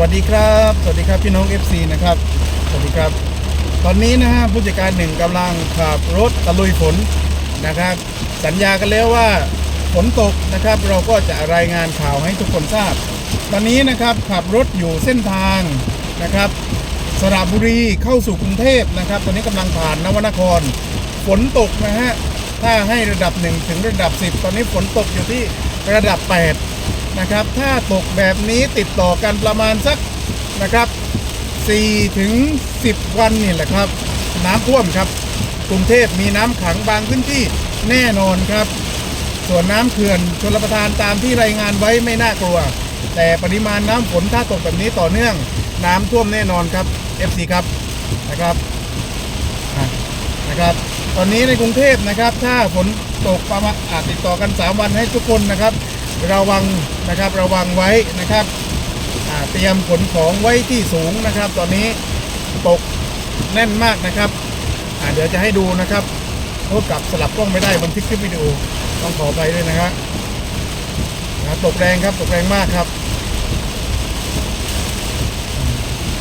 วัสดีครับ สวัสดีครับพี่น้อง FC นะครับ สวัสดีครับ ตอนนี้นะฮะผู้จัดการหนึ่งกำลังขับรถตะลุยฝนนะครับ สัญญากันแล้วว่าฝนตกนะครับ เราก็จะรายงานข่าวให้ทุกคนทราบ ตอนนี้นะครับขับรถอยู่เส้นทางนะครับ สระบุรีเข้าสู่กรุงเทพนะครับ ตอนนี้กำลังผ่านนวนคร ฝนตกนะฮะถ้าให้ระดับ 1 ถึงระดับ 10 ตอนนี้ฝนตกอยู่ที่ระดับ 8 นะครับ ถ้าตกแบบนี้ติดต่อกันประมาณสักนะครับ4ถึง10 วันนี่แหละครับ น้ำท่วมครับ กรุงเทพมีน้ำขังบางพื้นที่แน่นอนครับ ส่วนน้ำเขื่อนชลประทานตามที่รายงานไว้ไม่น่ากลัว แต่ปริมาณน้ำฝนถ้าตกแบบนี้ต่อเนื่อง น้ำท่วมแน่นอนครับ FC ครับนะครับนะครับ ตอนนี้ในกรุงเทพนะครับ ถ้าฝนตกประมาณอาจติดต่อกัน 3 วันให้ทุกคนนะครับ ระวังนะครับระวังไว้นะครับเตรียมขนของไว้ที่สูงนะครับ ตอนนี้ตกแน่นมากนะครับเดี๋ยวจะให้ดูนะครับโทษกับสลับกล้องไม่ได้บันทึกคลิปวิดีโอต้องขอไปด้วยนะครับตกแรงครับตกแรงมากครับ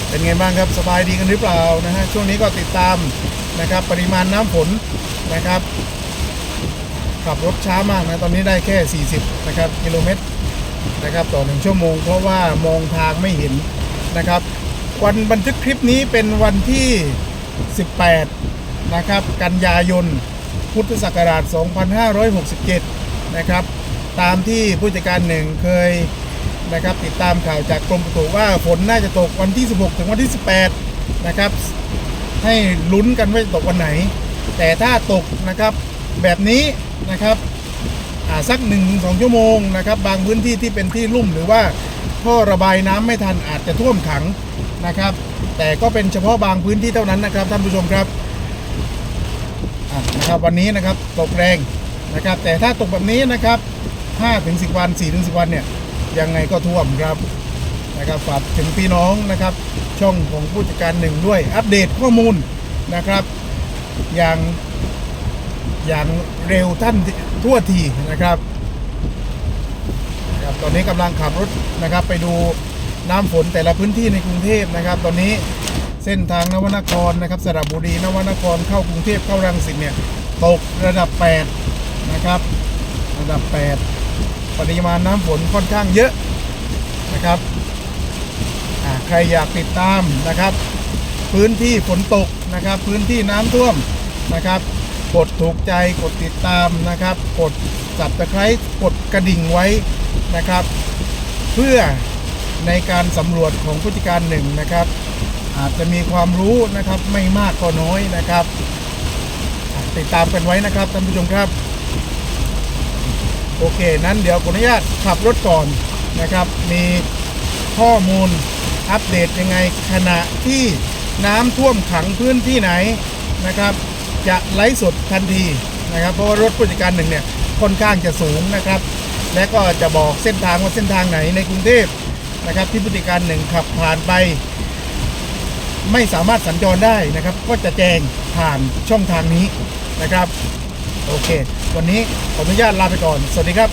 เป็นไงบ้างครับสบายดีกันหรือเปล่านะฮะช่วงนี้ก็ติดตามนะครับปริมาณน้ำฝนนะครับ ขับรถช้ามากนะตอนนี้ได้แค่ 40 นะครับกิโลเมตรนะครับต่อหนึ่งชั่วโมง เพราะว่ามองทางไม่เห็นนะครับ วันบันทึกคลิปนี้เป็นวันที่ 18 นะครับ กันยายน พุทธศักราช 2567 นะครับ ตามที่ผู้จัดการหนึ่งเคยนะครับติดตามข่าวจากกรมอุตุว่าฝนน่าจะตกวันที่ 16 ถึงวันที่ 18 นะครับ ให้ลุ้นกันว่าจะตกวันไหน แต่ถ้าตกนะครับ แบบนี้นะครับสัก1นถึงสชั่วโมงนะครับ บางพื้นที่ที่เป็นที่ลุ่มหรือว่าท่อระบายน้ำไม่ทันอาจจะท่วมขังนะครับ แต่ก็เป็นเฉพาะบางพื้นที่เท่านั้นนะครับท่านผู้ชมครับนะครับวันนี้นะครับตกแรงนะครับ แต่ถ้าตกแบบนี้นะครับ5ถึง10 วัน4ถึง10 วันเนี่ยยังไงก็ท่วมครับนะครับฝากถึงพี่น้องนะครับ ช่องของผู้จัดการหนึ่งด้วยอัปเดตข้อมูลนะครับ อย่าง อย่างเร็วท่านทั่วทีนะครับครับ ตอนนี้กำลังขับรถนะครับ ไปดูน้ำฝนแต่ละพื้นที่ในกรุงเทพนะครับ ตอนนี้เส้นทางนวนครนะครับสระบุรีนวนครเข้ากรุงเทพเข้ารังสิตเนี่ยตกระดับ 8 นะครับ ระดับ 8 ปริมาณน้ำฝนค่อนข้างเยอะนะครับใครอยากติดตามนะครับ พื้นที่ฝนตกนะครับ พื้นที่น้ำท่วมนะครับ กดถูกใจกดติดตามนะครับ กดสับตะไคร้กดกระดิ่งไว้นะครับ เพื่อในการสำรวจของผู้จัดการหนึ่งนะครับ อาจจะมีความรู้นะครับไม่มากก็น้อยนะครับ ติดตามกันไว้นะครับท่านผู้ชมครับ โอเค นั้นเดี๋ยวขออนุญาตขับรถก่อนนะครับ มีข้อมูลอัปเดตยังไงขณะที่น้ำท่วมขังพื้นที่ไหนนะครับ จะไลฟ์สดทันทีนะครับ เพราะว่ารถผู้จัดการหนึ่งเนี่ยค่อนข้างจะสูงนะครับ และก็จะบอกเส้นทางว่าเส้นทางไหนในกรุงเทพนะครับที่ผู้จัดการหนึ่งขับผ่านไป ไม่สามารถสัญจรได้นะครับ ก็จะแจ้งผ่านช่องทางนี้นะครับ โอเค วันนี้ขออนุญาตลาไปก่อน สวัสดีครับ